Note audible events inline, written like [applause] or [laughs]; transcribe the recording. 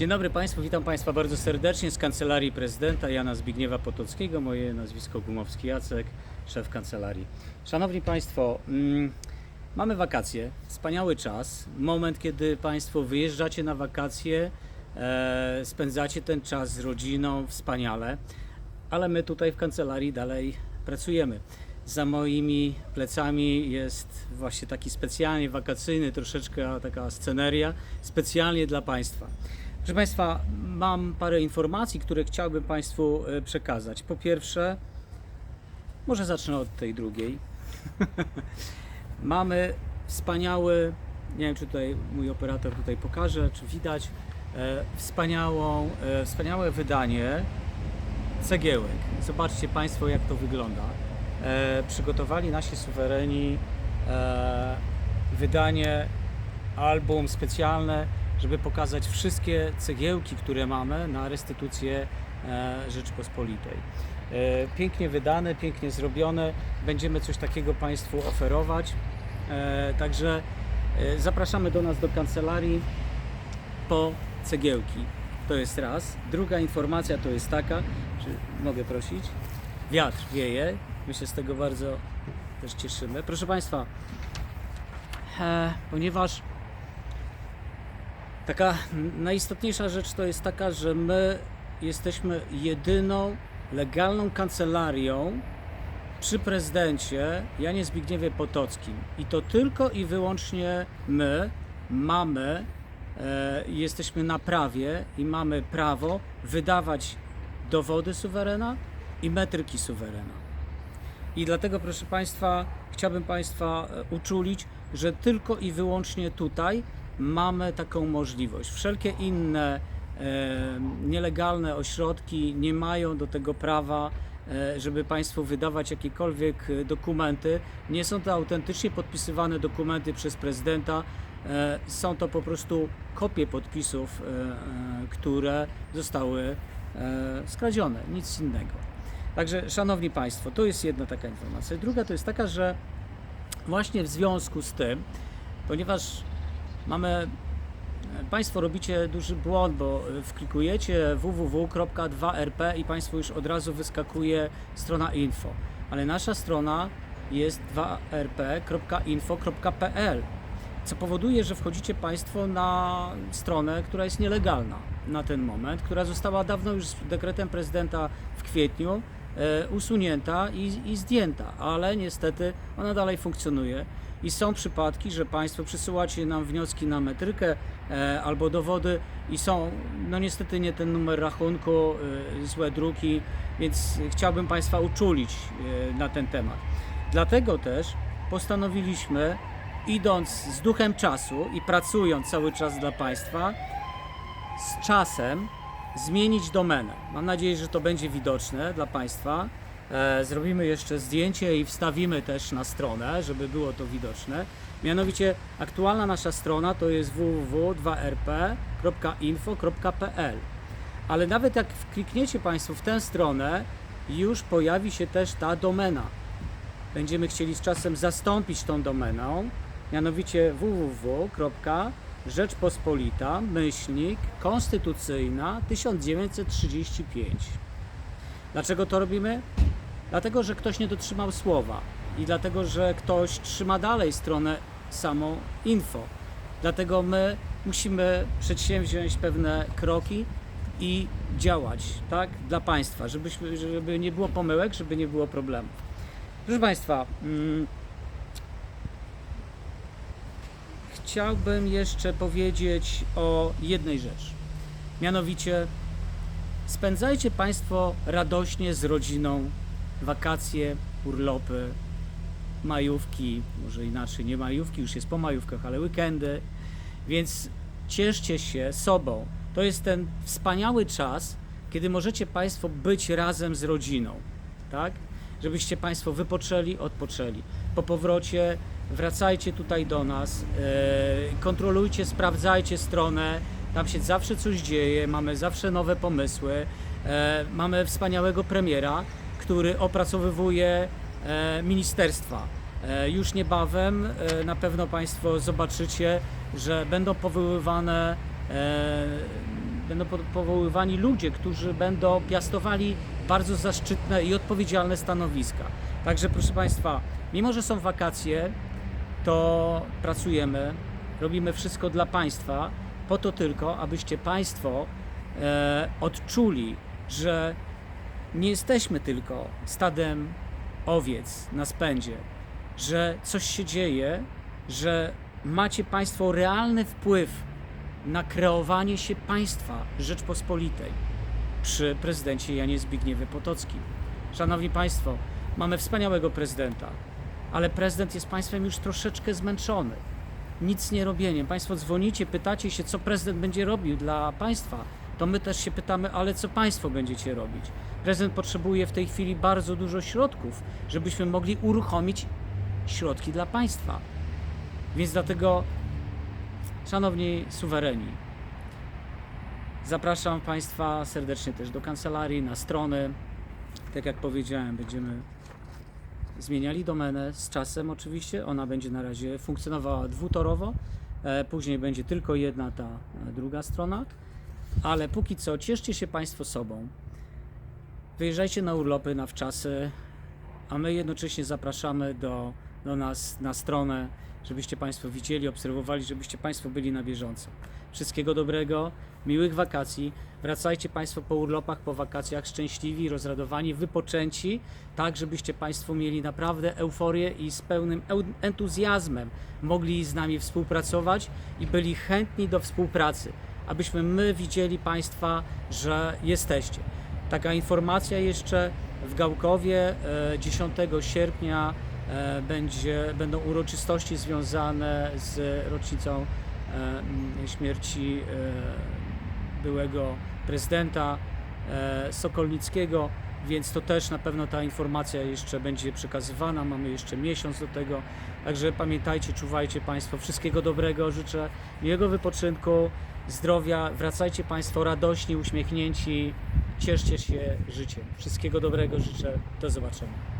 Dzień dobry Państwu, witam Państwa bardzo serdecznie z Kancelarii Prezydenta Jana Zbigniewa Potockiego. Moje nazwisko Gumowski Jacek, szef kancelarii. Szanowni Państwo, mm, mamy wakacje, wspaniały czas, moment kiedy Państwo wyjeżdżacie na wakacje, e, spędzacie ten czas z rodziną wspaniale, ale my tutaj w kancelarii dalej pracujemy. Za moimi plecami jest właśnie taki specjalnie wakacyjny, troszeczkę taka sceneria, specjalnie dla Państwa. Proszę Państwa, mam parę informacji, które chciałbym Państwu e, przekazać. Po pierwsze, może zacznę od tej drugiej. [laughs] Mamy wspaniały, nie wiem czy tutaj mój operator tutaj pokaże, czy widać, e, wspaniałą, e, wspaniałe wydanie cegiełek. Zobaczcie Państwo, jak to wygląda. E, przygotowali nasi suwereni e, wydanie, album specjalne, żeby pokazać wszystkie cegiełki, które mamy na restytucję e, Rzeczpospolitej. E, pięknie wydane, pięknie zrobione. Będziemy coś takiego Państwu oferować. E, także zapraszamy do nas do kancelarii po cegiełki. To jest raz. Druga informacja to jest taka, czy mogę prosić? Wiatr wieje. My się z tego bardzo też cieszymy. Proszę Państwa, ponieważ taka najistotniejsza rzecz to jest taka, że my jesteśmy jedyną legalną kancelarią przy prezydencie Janie Zbigniewie Potockim. I to tylko i wyłącznie my mamy, e, jesteśmy na prawie i mamy prawo wydawać dowody suwerena i metryki suwerena. I dlatego, proszę Państwa, chciałbym Państwa e, uczulić, że tylko i wyłącznie tutaj mamy taką możliwość. Wszelkie inne e, nielegalne ośrodki nie mają do tego prawa, e, żeby Państwu wydawać jakiekolwiek e, dokumenty. Nie są to autentycznie podpisywane dokumenty przez prezydenta. Są to po prostu kopie podpisów, które zostały skradzione, nic innego. Także, Szanowni Państwo, to jest jedna taka informacja. Druga to jest taka, że właśnie w związku z tym, ponieważ mamy, Państwo robicie duży błąd, bo wklikujecie www.2rp i Państwu już od razu wyskakuje strona info, ale nasza strona jest 2rp.info.pl co powoduje, że wchodzicie Państwo na stronę, która jest nielegalna na ten moment, która została dawno już dekretem prezydenta w kwietniu. e, usunięta i, i zdjęta, ale niestety ona dalej funkcjonuje. I są przypadki, że Państwo przysyłacie nam wnioski na metrykę e, albo dowody i są, no niestety nie ten numer rachunku, e, złe druki, więc chciałbym Państwa uczulić e, na ten temat. Dlatego też postanowiliśmy, idąc z duchem czasu i pracując cały czas dla Państwa, z czasem zmienić domenę. Mam nadzieję, że to będzie widoczne dla Państwa. E, zrobimy jeszcze zdjęcie i wstawimy też na stronę, żeby było to widoczne. Mianowicie aktualna nasza strona to jest www.2rp.info.pl ale nawet jak klikniecie Państwo w tę stronę, już pojawi się też ta domena. Będziemy chcieli z czasem zastąpić tą domeną, mianowicie www.rzeczpospolita myślnik konstytucyjna 1935. Dlaczego to robimy? Dlatego, że ktoś nie dotrzymał słowa i dlatego, że ktoś trzyma dalej stronę samą info. Dlatego my musimy przedsięwziąć pewne kroki i działać, tak, dla państwa, żebyśmy, żeby nie było pomyłek, żeby nie było problemów. Proszę Państwa, mm, chciałbym jeszcze powiedzieć o jednej rzeczy. Mianowicie, spędzajcie Państwo radośnie z rodziną wakacje, urlopy, majówki, może inaczej, nie majówki, już jest po majówkach, ale weekendy, więc cieszcie się sobą. To jest ten wspaniały czas, kiedy możecie Państwo być razem z rodziną, tak? Żebyście Państwo wypoczęli, odpoczęli. Po powrocie wracajcie tutaj do nas, e, kontrolujcie, sprawdzajcie stronę, tam się zawsze coś dzieje, mamy zawsze nowe pomysły, e, mamy wspaniałego premiera, który opracowywuje e, ministerstwa. Już niebawem na pewno Państwo zobaczycie, że będą powoływane będą po- powoływani ludzie, którzy będą piastowali bardzo zaszczytne i odpowiedzialne stanowiska. Także proszę Państwa, mimo że są wakacje, to pracujemy, robimy wszystko dla Państwa, po to tylko, abyście Państwo e, odczuli, że nie jesteśmy tylko stadem owiec na spędzie, że coś się dzieje, że macie Państwo realny wpływ na kreowanie się państwa Rzeczpospolitej przy prezydencie Janie Zbigniewie Potockim. Szanowni Państwo, mamy wspaniałego prezydenta, ale prezydent jest państwem już troszeczkę zmęczony. Nic nie robieniem. Państwo dzwonicie, pytacie się, co prezydent będzie robił dla państwa. To my też się pytamy, ale co państwo będziecie robić? Prezydent potrzebuje w tej chwili bardzo dużo środków, żebyśmy mogli uruchomić środki dla państwa. Więc dlatego, szanowni suwereni, zapraszam Państwa serdecznie też do kancelarii, na strony. Tak jak powiedziałem, będziemy zmieniali domenę z czasem oczywiście. Ona będzie na razie funkcjonowała dwutorowo. E, Później będzie tylko jedna ta e, druga strona. Ale póki co cieszcie się Państwo sobą. Wyjeżdżajcie na urlopy, na wczasy, a my jednocześnie zapraszamy do, do nas na stronę, żebyście Państwo widzieli, obserwowali, żebyście Państwo byli na bieżąco. Wszystkiego dobrego, miłych wakacji. Wracajcie Państwo po urlopach, po wakacjach szczęśliwi, rozradowani, wypoczęci, tak żebyście Państwo mieli naprawdę euforię i z pełnym entuzjazmem mogli z nami współpracować i byli chętni do współpracy, abyśmy my widzieli Państwa, że jesteście. Taka informacja jeszcze w Gałkowie e, 10 sierpnia e, będzie, będą uroczystości związane z rocznicą e, śmierci e, byłego prezydenta e, Sokolnickiego, więc to też na pewno ta informacja jeszcze będzie przekazywana. Mamy jeszcze miesiąc do tego, także pamiętajcie, czuwajcie Państwo. Wszystkiego dobrego, życzę miłego wypoczynku, zdrowia. Wracajcie Państwo radośni, uśmiechnięci. Cieszcie się życiem. Wszystkiego dobrego życzę. Do zobaczenia.